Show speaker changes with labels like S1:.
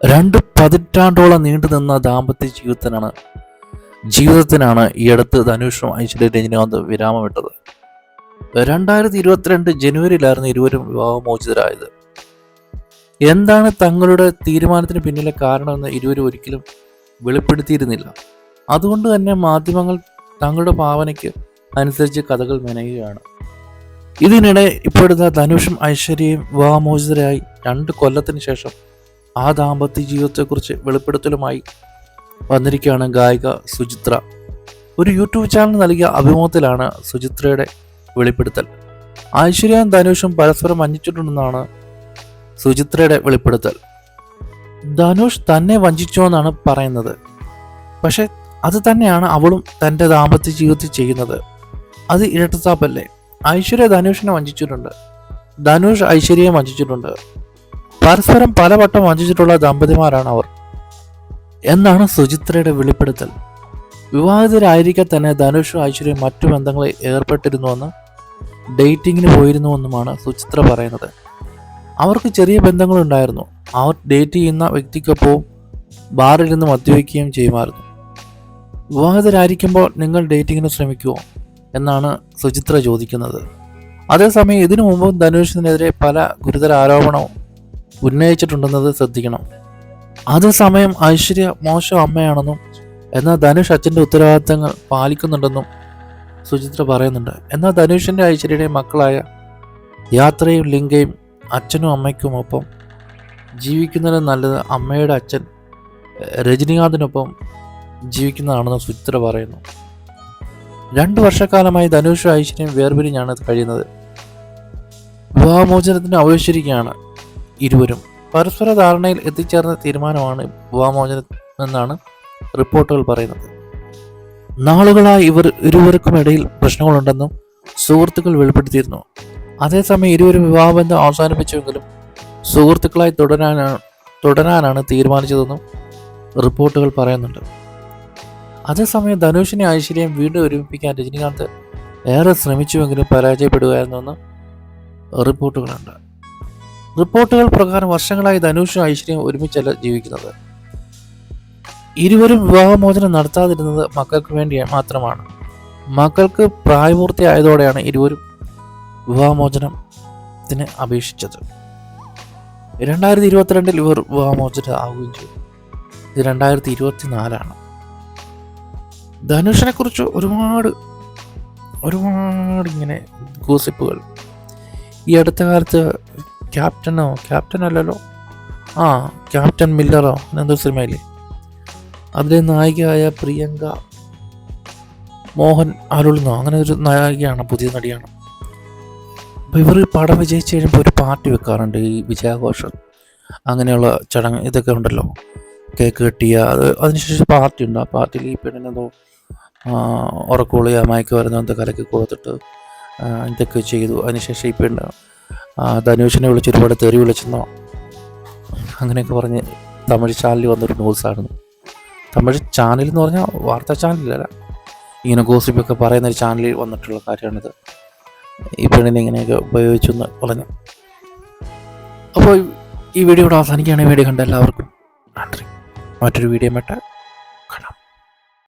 S1: രണ്ട് പതിറ്റാണ്ടോളം നീണ്ടു നിന്ന ദാമ്പത്യ ജീവിതത്തിനാണ് ജീവിതത്തിനാണ് ഈ അടുത്ത് ധനുഷും ഐശ്വര്യ രജനീകാന്ത് വിരാമമിട്ടത്. രണ്ടായിരത്തി ഇരുപത്തിരണ്ട് ജനുവരിയിലായിരുന്നു ഇരുവരും വിവാഹമോചിതരായത്. എന്താണ് തങ്ങളുടെ തീരുമാനത്തിന് പിന്നിലെ കാരണമെന്ന് ഇരുവരും ഒരിക്കലും വെളിപ്പെടുത്തിയിരുന്നില്ല. അതുകൊണ്ട് തന്നെ മാധ്യമങ്ങൾ തങ്ങളുടെ ഭാവനയ്ക്ക് അനുസരിച്ച് കഥകൾ മെനയുകയാണ്. ഇതിനിടെ ഇപ്പോഴത്തെ ധനുഷും ഐശ്വര്യയും വിവാഹമോചിതരായി രണ്ട് കൊല്ലത്തിന് ശേഷം ആ ദാമ്പത്യ ജീവിതത്തെക്കുറിച്ച് വെളിപ്പെടുത്തലുമായി വന്നിരിക്കുകയാണ് ഗായിക സുചിത്ര. ഒരു യൂട്യൂബ് ചാനൽ നൽകിയ അഭിമുഖത്തിലാണ് സുചിത്രയുടെ വെളിപ്പെടുത്തൽ. ഐശ്വര്യയും ധനുഷും പരസ്പരം വഞ്ചിച്ചിട്ടുണ്ടെന്നാണ് സുചിത്രയുടെ വെളിപ്പെടുത്തൽ. ധനുഷ് തന്നെ വഞ്ചിച്ചോ എന്നാണ് പറയുന്നത്. പക്ഷെ അത് തന്നെയാണ് അവളും തന്റെ ദാമ്പത്യ ജീവിതത്തിൽ ചെയ്യുന്നത്. അത് ഇരട്ടത്താപ്പല്ലേ? ഐശ്വര്യ ധനുഷിനെ വഞ്ചിച്ചിട്ടുണ്ട്. ധനുഷ് ഐശ്വര്യയെ വഞ്ചിച്ചിട്ടുണ്ട്. പരസ്പരം പലവട്ടം വഞ്ചിച്ചിട്ടുള്ള ദമ്പതിമാരാണ് അവർ എന്നാണ് സുചിത്രയുടെ വെളിപ്പെടുത്തൽ. വിവാഹിതരായിരിക്കെ തന്നെ ധനുഷ് ഐശ്വര്യയും മറ്റു ബന്ധങ്ങളിൽ ഏർപ്പെട്ടിരുന്നുവെന്ന് ഡേറ്റിങ്ങിന് പോയിരുന്നുവെന്നുമാണ് സുചിത്ര പറയുന്നത്. അവർക്ക് ചെറിയ ബന്ധങ്ങളുണ്ടായിരുന്നു. അവർ ഡേറ്റ് ചെയ്യുന്ന വ്യക്തിക്കൊപ്പവും ബാറിലിരുന്ന് മദ്യവയ്ക്കുകയും ചെയ്യുമായിരുന്നു. വിവാഹിതരായിരിക്കുമ്പോൾ നിങ്ങൾ ഡേറ്റിങ്ങിന് ശ്രമിക്കുമോ എന്നാണ് സുചിത്ര ചോദിക്കുന്നത്. അതേസമയം ഇതിനു മുമ്പും ധനുഷിനെതിരെ പല ഗുരുതര ആരോപണവും ഉന്നയിച്ചിട്ടുണ്ടെന്നത് ശ്രദ്ധിക്കണം. അതേസമയം ഐശ്വര്യ മോശം അമ്മയാണെന്നും എന്നാൽ ധനുഷ് അച്ഛന്റെ ഉത്തരവാദിത്തങ്ങൾ പാലിക്കുന്നുണ്ടെന്നും സുചിത്ര പറയുന്നുണ്ട്. എന്നാൽ ധനുഷിന്റെ ഐശ്വര്യയുടെയും മക്കളായ യാത്രയും ലിംഗയും അച്ഛനും അമ്മയ്ക്കുമൊപ്പം ജീവിക്കുന്നതിന് നല്ലത് അമ്മയുടെ അച്ഛൻ രജനീകാന്തിനൊപ്പം ജീവിക്കുന്നതാണെന്ന് സുചിത്ര പറയുന്നു. രണ്ട് വർഷക്കാലമായി ധനുഷ് ഐശ്വര്യം വേർപിരിഞ്ഞാണ് കഴിയുന്നത്. വിവാഹമോചനത്തിന് ആവശ്യരിക്കുകയാണ് ഇരുവരും പരസ്പര ധാരണയിൽ എത്തിച്ചേർന്ന തീരുമാനമാണ് വിവാഹമോചനം എന്നാണ് റിപ്പോർട്ടുകൾ പറയുന്നത്. നാളുകളായി ഇവർ ഇരുവർക്കും ഇടയിൽ പ്രശ്നങ്ങളുണ്ടെന്നും സുഹൃത്തുക്കൾ വെളിപ്പെടുത്തിയിരുന്നു. അതേസമയം ഇരുവരും വിവാഹബന്ധം അവസാനിപ്പിച്ചുവെങ്കിലും സുഹൃത്തുക്കളായി തുടരാനാണ് തുടരാനാണ് തീരുമാനിച്ചതെന്നും റിപ്പോർട്ടുകൾ പറയുന്നുണ്ട്. അതേസമയം ധനുഷിനെ ഐശ്വര്യം വീണ്ടും ഒരുമിപ്പിക്കാൻ രജനീകാന്ത് ഏറെ ശ്രമിച്ചുവെങ്കിലും പരാജയപ്പെടുകയായിരുന്നുവെന്ന് റിപ്പോർട്ടുകളുണ്ട്. റിപ്പോർട്ടുകൾ പ്രകാരം വർഷങ്ങളായി ധനുഷും ഐശ്വര്യം ഒരുമിച്ചല്ല ജീവിക്കുന്നത്. ഇരുവരും വിവാഹമോചനം നടത്താതിരുന്നത് മക്കൾക്ക് വേണ്ടി മാത്രമാണ്. മക്കൾക്ക് പ്രായപൂർത്തിയായതോടെയാണ് ഇരുവരും വിവാഹമോചനത്തിന് അപേക്ഷിച്ചത്. രണ്ടായിരത്തി ഇരുപത്തിരണ്ടിൽ ഇവർ വിവാഹമോചനം ആവുകയും ചെയ്തു. ഇത് രണ്ടായിരത്തി ഇരുപത്തി നാലാണ് ധനുഷിനെ കുറിച്ച് ഒരുപാട് ഒരുപാട് ഇങ്ങനെ ഗോസിപ്പുകൾ. ഈ അടുത്ത കാലത്ത് ക്യാപ്റ്റനോ? ക്യാപ്റ്റൻ അല്ലല്ലോ. ആ ക്യാപ്റ്റൻ മില്ലറോ? എന്തോ സിനിമയില്ലേ? അതിലെ നായികയായ പ്രിയങ്ക മോഹൻ അരുളുന്നോ? അങ്ങനെ ഒരു നായികയാണ് പുതിയ നടിയാണ്. അപ്പോൾ ഇവർ പടം വിജയിച്ച് കഴിയുമ്പോൾ ഒരു പാർട്ടി വെക്കാറുണ്ട് ഈ വിജയാഘോഷം. അങ്ങനെയുള്ള ചടങ്ങ് ഇതൊക്കെ ഉണ്ടല്ലോ. കേക്ക് കെട്ടിയ അത് അതിനുശേഷം പാർട്ടി ഉണ്ട്. ആ പാർട്ടിയിൽ ഈ പെണ്ണിനെന്തോ ഉറക്കുള്ളി മയക്ക് വരുന്ന എന്തോ കലക്കി കൊടുത്തിട്ട് ഇതൊക്കെ ചെയ്തു. അതിനുശേഷം ഈ പെണ്ണ് ധനുഷിനെ വിളിച്ച് ഒരുപാട് തെറി വിളിച്ചെന്നോ അങ്ങനെയൊക്കെ പറഞ്ഞ് തമിഴ് ചാനലിൽ വന്നൊരു ന്യൂസായിരുന്നു. തമിഴ് ചാനൽ എന്ന് പറഞ്ഞാൽ വാർത്താ ചാനലല്ല. ഇങ്ങനെ ഗോസിപ്പൊക്കെ പറയുന്ന ഒരു ചാനലിൽ വന്നിട്ടുള്ള കാര്യമാണിത്. ഈ പെണ്ണിനെ ഇങ്ങനെയൊക്കെ ഉപയോഗിച്ചു എന്ന് പറഞ്ഞു. അപ്പോൾ ഈ വീഡിയോ ഇവിടെ അവസാനിക്കുകയാണെങ്കിൽ വീഡിയോ കണ്ട എല്ലാവർക്കും നന്ദി. മറ്റൊരു വീഡിയോ മറ്റ